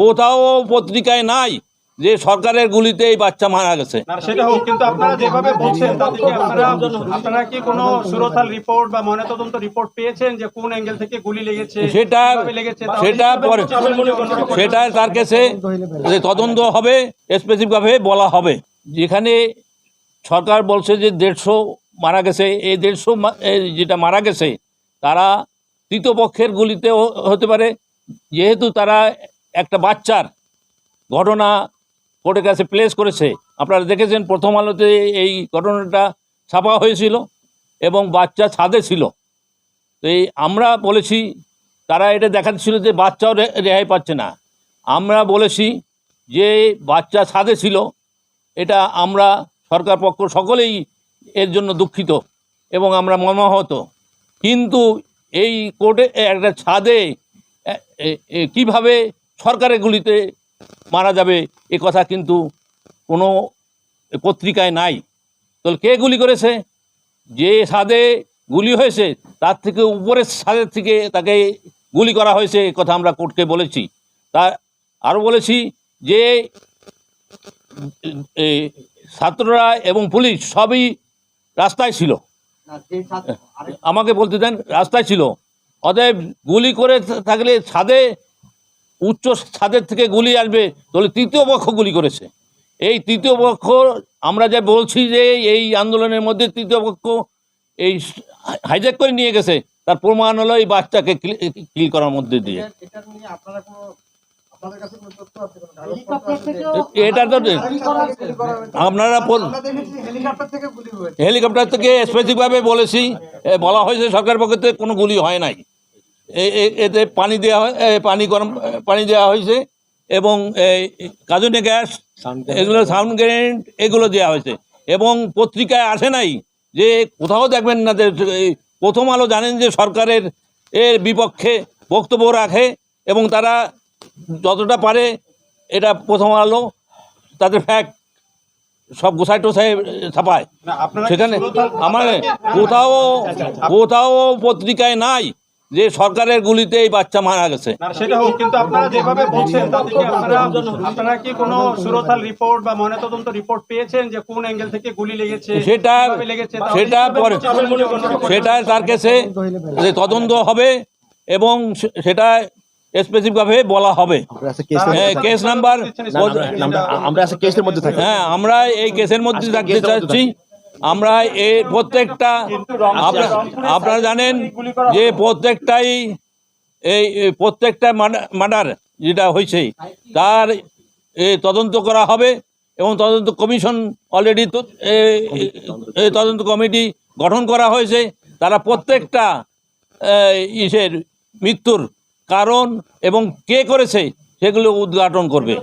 কোথাও পত্রিকায় নাই যে সরকারের গুলিতে এই বাচ্চা মারা গেছে। সেটা হোক কিন্তু আপনারা যেভাবে বলছেন তাতে কি আপনারা আপনারা কি কোনো সুরতাল রিপোর্ট বা ময়নাতদন্ত রিপোর্ট পেয়েছেন যে কোন অ্যাঙ্গেল থেকে গুলি লেগেছে পরে? সেটা তার কাছে যে তদন্ত হবে স্পেসিফিকভাবে বলা হবে। যেখানে সরকার বলছে যে দেড়শো মারা গেছে এই দেড়শো যেটা মারা গেছে তারা তৃতীয় পক্ষের গুলিতে হতে পারে। যেহেতু তারা একটা বাচ্চার ঘটনা কোর্টের কাছে প্লেস করেছে। আপনারা দেখেছেন প্রথম আলোতে এই ঘটনাটা ছাপা হয়েছিল এবং বাচ্চা ছাদে ছিল। তো এই আমরা বলেছি, তারা এটা দেখাচ্ছিল যে বাচ্চাও রেহাই পাচ্ছে না। আমরা বলেছি যে বাচ্চা ছাদে ছিল, এটা আমরা সরকার পক্ষ সকলেই এর জন্য দুঃখিত এবং আমরা মর্মাহত। কিন্তু এই কোর্টে একটা ছাদে কীভাবে সরকারের গুলিতে মারা যাবে এ কথা কিন্তু কোনো পত্রিকায় নাই। তাহলে কে গুলি করেছে? যে ছাদে গুলি হয়েছে তার থেকে উপরের ছাদের থেকে তাকে গুলি করা হয়েছে এ কথা আমরা কোর্টকে বলেছি। তা আরও বলেছি যে ছাত্ররা এবং পুলিশ সবই রাস্তায় ছিল। আমাকে বলতে দেন রাস্তায় ছিল। অতএব গুলি করে থাকলে ছাদে উচ্চ ছাদের থেকে গুলি আসবে তাহলে তৃতীয় পক্ষ গুলি করেছে। এই তৃতীয় পক্ষ আমরা যা বলছি যে এই আন্দোলনের মধ্যে তৃতীয় পক্ষ এই হাইজ্যাক করে নিয়ে গেছে তার প্রমাণ হলো এই বাচ্চাকে কিল করার মধ্যে দিয়ে। এটা আপনারা কোনো আপনাদের কাছে কোনো তথ্য আছে কোনো হেলিকপ্টার তো আপনারা হেলিকপ্টার থেকে গুলি হয়েছে। হেলিকপ্টার থেকে স্পেসিফিকভাবে বলেছি বলা হয়েছে সরকার পক্ষ থেকে কোনো গুলি হয় নাই। এতে পানি দেওয়া হয় এ, পানি গরম পানি দেওয়া হয়েছে এবং এই কাজুনে গ্যাস এগুলো সাউন্ড গ্রেনেড এগুলো দেওয়া হয়েছে। এবং পত্রিকায় আসে নাই যে কোথাও দেখবেন না যে প্রথম আলো জানেন যে সরকারের এর বিপক্ষে বক্তব্য রাখে এবং তারা যতটা পারে এটা প্রথম আলো তাদের ফ্যাক্ট সব গোসাই টোসাই ছাপায়। সেখানে আমার কোথাও কোথাও পত্রিকায় নাই যে সরকারের গুলিতে এই বাচ্চা মারা গেছে। সেটা হোক কিন্তু আপনারা যেভাবে বলছেন আপনারা আপনারা কি কোনো সুরতাল রিপোর্ট বা ময়নাতদন্ত রিপোর্ট পেয়েছেন যে কোন অ্যাঙ্গেল থেকে গুলি লেগেছে? সেটা পরে সেটা তার কাছে যে তদন্ত হবে এবং সে- সেটা স্পেসিফিকভাবে বলা হবে। কেস হ্যাঁ, কেস নাম্বার আমরা কেসের মধ্যে থাকি। হ্যাঁ আমরা এই কেসের মধ্যে থাকতে চাচ্ছি। আমরা এই প্রত্যেকটা আপনারা আপনারা জানেন যে প্রত্যেকটাই এই প্রত্যেকটা মার্ডার যেটা হয়েছে তার এ, তদন্ত করা হবে এবং তদন্ত কমিশন অলরেডি তদন্ত কমিটি গঠন করা হয়েছে। তারা প্রত্যেকটা ইসের মৃত্যুর কারণ এবং কে করেছে সেগুলো উদ্ঘাটন করবে।